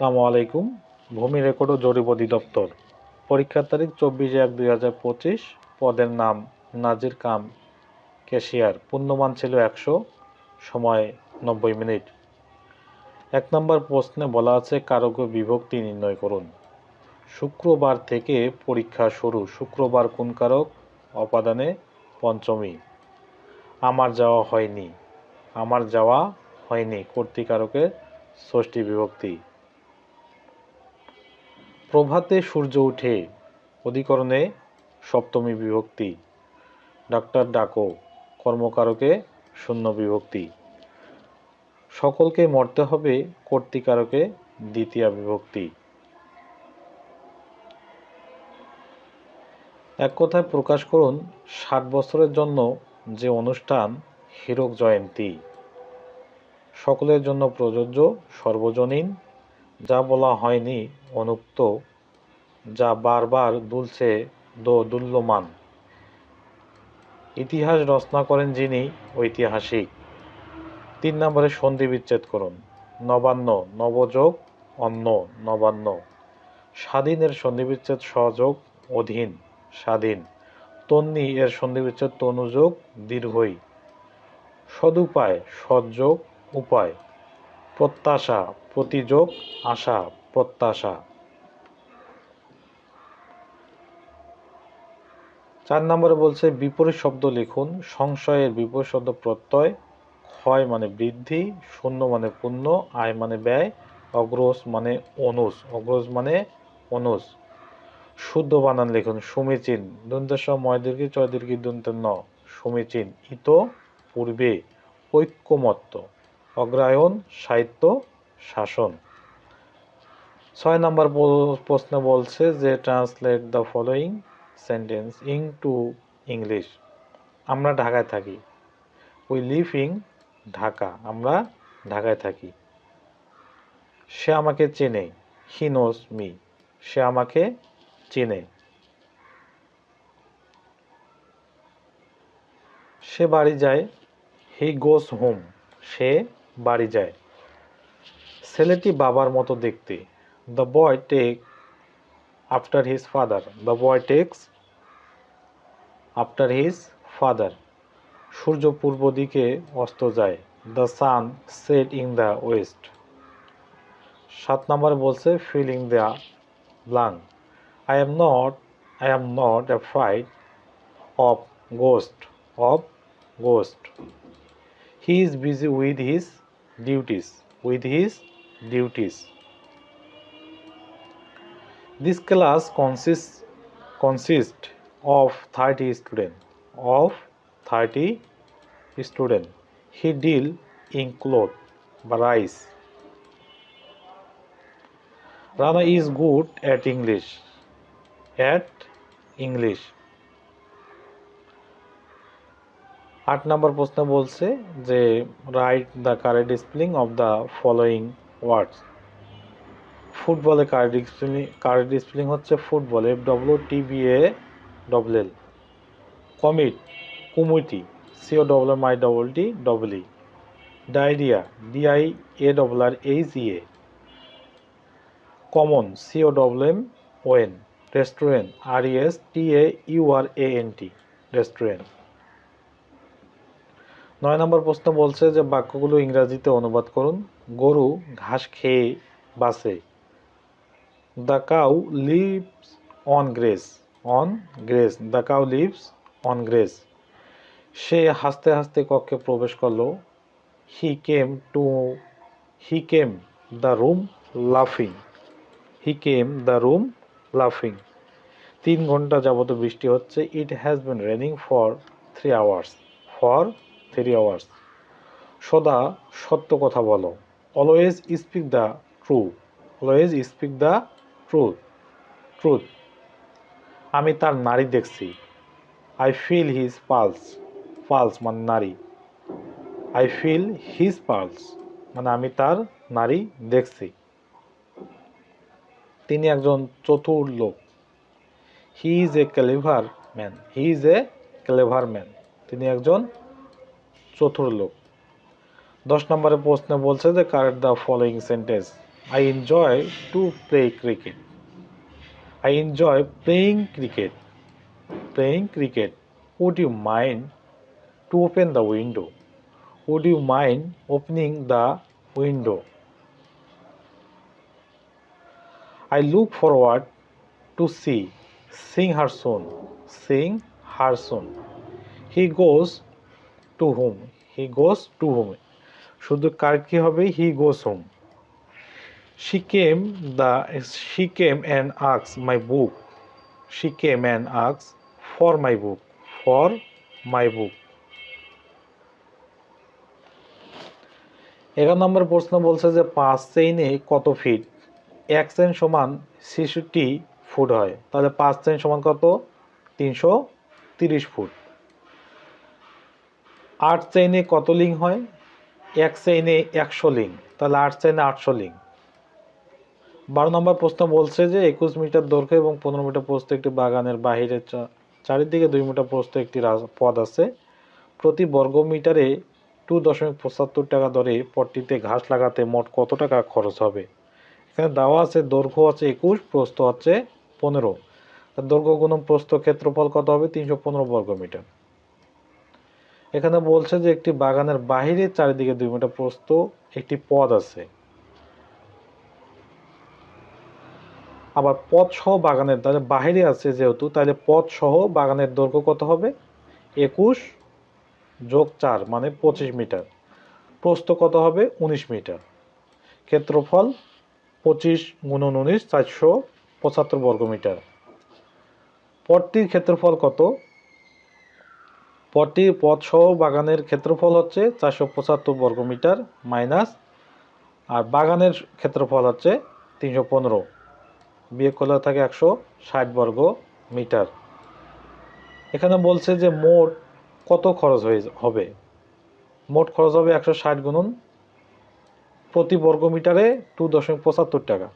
আসসালামু আলাইকুম। ভূমি রেকর্ড ও জরিপ অধিদপ্তর। পরীক্ষার তারিখ চব্বিশে এক দুই হাজার পঁচিশ। পদের নাম নাজির কাম। ক্যাশিয়ার। পূর্ণমান ছিল একশো। সময় নব্বই মিনিট। এক নম্বর প্রশ্নে বলা আছে কারক বিভক্তি নির্ণয় করুন। শুক্রবার থেকে পরীক্ষা শুরু। শুক্রবার কোন কারক? অপাদানে পঞ্চমী। আমার যাওয়া হয়নি। আমার যাওয়া হয়নি। কর্তৃকারকের ষষ্ঠী বিভক্তি। প্রভাতে সূর্য ওঠে অধিকরণে সপ্তমী বিভক্তি। ডাক্তার ডাকো, কর্মকারকে শূন্য বিভক্তি। সকলকে মরতে হবে, কর্তৃকারকে দ্বিতীয় বিভক্তি। এক কথায় প্রকাশ করুন, ষাট বছরের জন্য যে অনুষ্ঠান হীরক জয়ন্তী। সকলের জন্য প্রযোজ্য, সর্বজনীন যা বলা হয়নি অনুক্ত, যা বারবার দুলছে দো দুল্যমান। ইতিহাস রচনা করেন যিনি ঐতিহাসিক। তিন নম্বরে সন্ধি বিচ্ছেদ করুন। নবান্ন, নবযোগ, অন্য, নবান্ন। স্বাধীনের সন্ধি বিচ্ছেদ সহযোগ অধীন, স্বাধীন। তন্নি এর সন্ধি বিচ্ছেদ তনুযোগ, দীর্ঘই। সদুপায় সৎযোগ উপায়। প্রত্যাশা, প্রতিযোগ, আশা, প্রত্যাশা। চার নম্বরে বলছে, বিপরীত শব্দ লিখুন, সংশয়ের বিপরীত শব্দ প্রত্যয়, ক্ষয় মানে বৃদ্ধি, শূন্য মানে পূর্ণ আয় মানে ব্যয় অগ্রস মানে অনুস অগ্রস মানে অনুস শুদ্ধ বানান লিখুন, সমীচীন দন্তেশ ময় দীর্ঘি চয় দীর্ঘি দন্তে ন সমীচীন ইত পূর্বে ঐক্যমত্ত অগ্রায়ণ, সাহিত্য, শাসন। ছয় নম্বর প্রশ্ন বলছে যে translate the following sentence into English আমরা ঢাকায় থাকি। উই লিভ ইং ঢাকা। আমরা ঢাকায় থাকি। সে আমাকে চেনে। হি নোস মি সে আমাকে চেনে। সে বাড়ি যায়। হি গোস হোম সে বাড়ি যায়। ছেলেটি বাবার মতো দেখতে। The boy take after his father the boy takes after his father সূর্য পূর্ব দিকে অস্ত যায়। The sun set in the west সাত নম্বর বলছে filling the blank I am not I am not afraid of ghost of ghost he is busy with his duties. With his duties. This class consists consists of 30 students. Of 30 students. He deal in cloth rice. Rana is good at English. At English আট নম্বর প্রশ্ন বলছে যে write the correct spelling of the following words ফুটবলে correct spelling correct spelling হচ্ছে football F W T B A double L commit committee C O double M I double T double E diarrhoea D I A double R H E A common C O double M O N restaurant R S T A U R A N T restaurant নয় নম্বর প্রশ্ন বলছে যে বাক্যগুলো ইংরাজিতে অনুবাদ করুন। গরু ঘাস খেয়ে বাসে। The cow lives on grace on grace the cow lives on grace সে হাসতে হাসতে কক্ষে প্রবেশ করল। হি came to he came the room লাফিং হি কেম দ্য রুম লাফিং তিন ঘণ্টা যাবত বৃষ্টি হচ্ছে। It has been raining for three hours for three hours সদা সত্য কথা বলো। Always speak the true always speak the truth truth আমি তার নারী দেখছি। I feel his pulse pulse মানে নারী। আই ফিল হিজ পালস মানে আমি তার নারী দেখছি। তিনি একজন চতুর লোক। He is a clever man he is a clever man তিনি একজন চতুর লোক। দশ নম্বরের প্রশ্নে বলছে যে, correct the following sentence I enjoy to play cricket I enjoy playing cricket playing cricket would you mind to open the window would you mind opening the window I look forward to see seeing her soon seeing her soon he goes to home he goes to হোমে শুধু কার কি হবে? হি goes home she came the she came and আক্স my book she came and আক্স for my book for my বুক এগারো নম্বর প্রশ্ন বলছে যে পাঁচ চেইনে কত ফিট এক চেন সমান শিশুটি ফুট হয়। তাহলে পাঁচ চেন সমান কত? তিনশো তিরিশ ফুট আট চেইনে কত লিং হয়? এক চেইনে একশো লিং তাহলে আট চেইনে আটশো লিং বারো নম্বর প্রশ্ন বলছে যে, একুশ মিটার দৈর্ঘ্য এবং পনেরো মিটার প্রস্থ একটি বাগানের বাহিরে চারিদিকে দুই মিটার প্রস্থ একটি পথ আছে। প্রতি বর্গ মিটারে টু দশমিক পঁচাত্তর টাকা দরে পটটিতে ঘাস লাগাতে মোট কত টাকা খরচ হবে? এখানে দেওয়া আছে, দৈর্ঘ্য আছে একুশ, প্রস্থ হচ্ছে পনেরো। দৈর্ঘ্য গুণন প্রস্থ ক্ষেত্রফল কত হবে? তিনশো পনেরো বর্গ মিটার। এখানে বলছে যে একটি বাগানের বাহিরে চারিদিকে দুই মিটার প্রস্ত একটি পদ আছে। আবার পথ সহ বাগানের তাহলে বাহিরে আছে যেহেতু, তাহলে পথ সহ বাগানের দৈর্ঘ্য কত হবে? একুশ যোগ চার মানে পঁচিশ মিটার। প্রস্থ কত হবে? উনিশ মিটার। ক্ষেত্রফল পঁচিশ গুণন উনিশ চারশো পঁচাত্তর বর্গ মিটার পথটির ক্ষেত্রফল কত? পথটির পথ সহ বাগানের ক্ষেত্রফল হচ্ছে চারশো পঁচাত্তর বর্গ মিটার মাইনাস, আর বাগানের ক্ষেত্রফল হচ্ছে তিনশো পনেরো। বিয়োগ করলে থাকে একশো ষাট বর্গ মিটার। এখানে বলছে যে মোট কত খরচ হয়ে হবে? মোট খরচ হবে একশো ষাট গুণন প্রতি বর্গ মিটারে টু দশমিক পঁচাত্তর টাকা।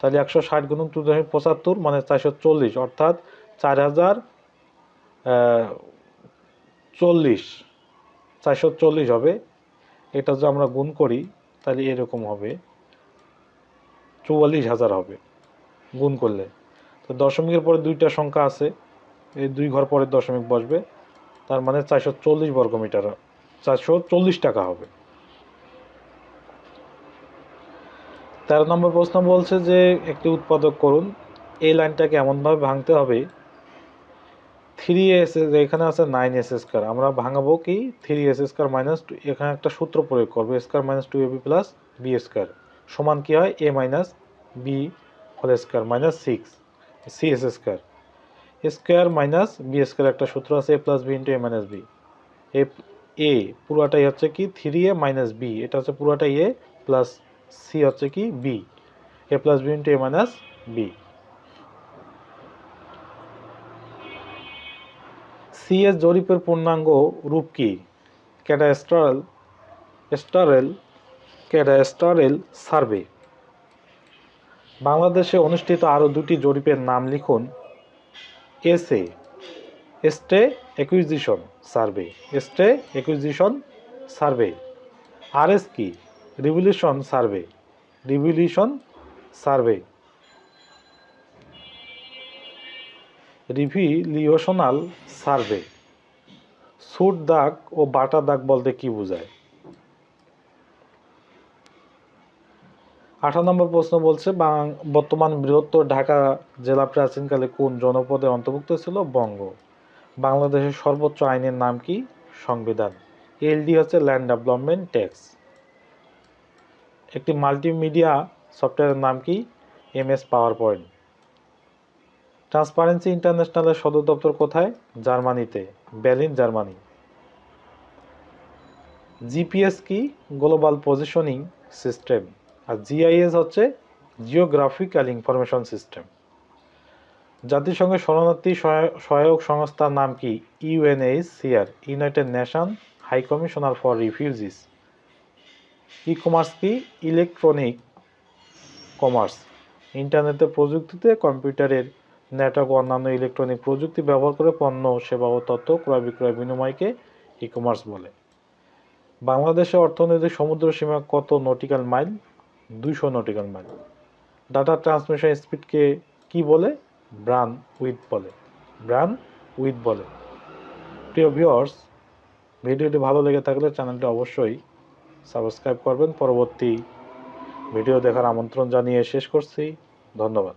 তাহলে একশো ষাট গুণন টু দশমিক পঁচাত্তর মানে চারশো চল্লিশ, অর্থাৎ চার হাজার চল্লিশ। চারশো চল্লিশ হবে। এটা যদি আমরা গুণ করি, তাহলে এরকম হবে। চুয়াল্লিশ হাজার হবে গুণ করলে। তো দশমিকের পরে দুইটা সংখ্যা আছে। এই দুই ঘর পরে দশমিক বসবে। তার মানে চারশো চল্লিশ বর্গ মিটার। চারশো চল্লিশ টাকা হবে। তেরো নম্বর প্রশ্ন বলছে যে, একটি উৎপাদক করুন। এই লাইনটাকে এমনভাবে ভাঙতে হবে থ্রি এস এস এখানে আছে নাইন এস স্কোয়ার আমরা ভাঙাবো কি three S square minus two এখানে একটা সূত্র প্রয়োগ করব। Square minus two A B plus B square সমান কি হয়? A minus B whole square minus six C S square square minus B square একটা সূত্র আছে A plus B into A minus B A A পুরোটাই হচ্ছে কি three এ minus B এটা হচ্ছে পুরোটাই এ প্লাস সি হচ্ছে কি B A plus B into A minus B C S জরিপের পূর্ণাঙ্গ রূপ কি? Cadastral স্টারেল cadastral survey. বাংলাদেশে অনুষ্ঠিত আরও দুটি জরিপের নাম লিখুন। SA, stay acquisition survey. Stay acquisition survey. R S কি? Revolution survey. Revolution survey. রিভিলিউশনাল survey. সুট দাগ ও বাটা দাগ বলতে কি বোঝায়? আঠারো নম্বর প্রশ্ন বলছে বর্তমান বৃহত্তর ঢাকা জেলা প্রাচীনকালে কোন জনপদে অন্তর্ভুক্ত ছিল? বঙ্গ। বাংলাদেশের সর্বোচ্চ আইনের নাম কি? সংবিধান। এলডি হচ্ছে ল্যান্ড ডেভেলপমেন্ট ট্যাক্স। একটি মাল্টিমিডিয়া সফটওয়্যারের নাম কি? M S power point transparency ইন্টারন্যাশনালের সদর দপ্তর কোথায়? জার্মানিতে। বেলিন জার্মানি জিপিএস কি? গ্লোবাল পজিশনিং সিস্টেম আর জিআইএস হচ্ছে জিওগ্রাফিক্যাল ইনফরমেশন সিস্টেম জাতিসংঘের শরণার্থী সহায়- সহায়ক সংস্থার নাম কি? UNHCR united nation high commissioner for refugees E commerce কি? ইলেকট্রনিক কমার্স ইন্টারনেটের প্রযুক্তিতে কম্পিউটারের নেটওয়ার্ক অন্যান্য ইলেকট্রনিক প্রযুক্তি ব্যবহার করে পণ্য, সেবা ও তথ্য ক্রয় বিক্রয় বিনিময়কে ই কমার্স বলে। বাংলাদেশের অর্থনৈতিক সমুদ্র সীমা কত নটিক্যাল মাইল দুশো নটিক্যাল মাইল ডাটা ট্রান্সমিশন স্পিডকে কি বলে? ব্রান উইথ বলে। ব্রান উইথ বলে। প্রিয় ভিউয়ার্স ভিডিওটি ভালো লেগে থাকলে চ্যানেলটি অবশ্যই সাবস্ক্রাইব করবেন। পরবর্তী ভিডিও দেখার আমন্ত্রণ জানিয়ে শেষ করছি। ধন্যবাদ।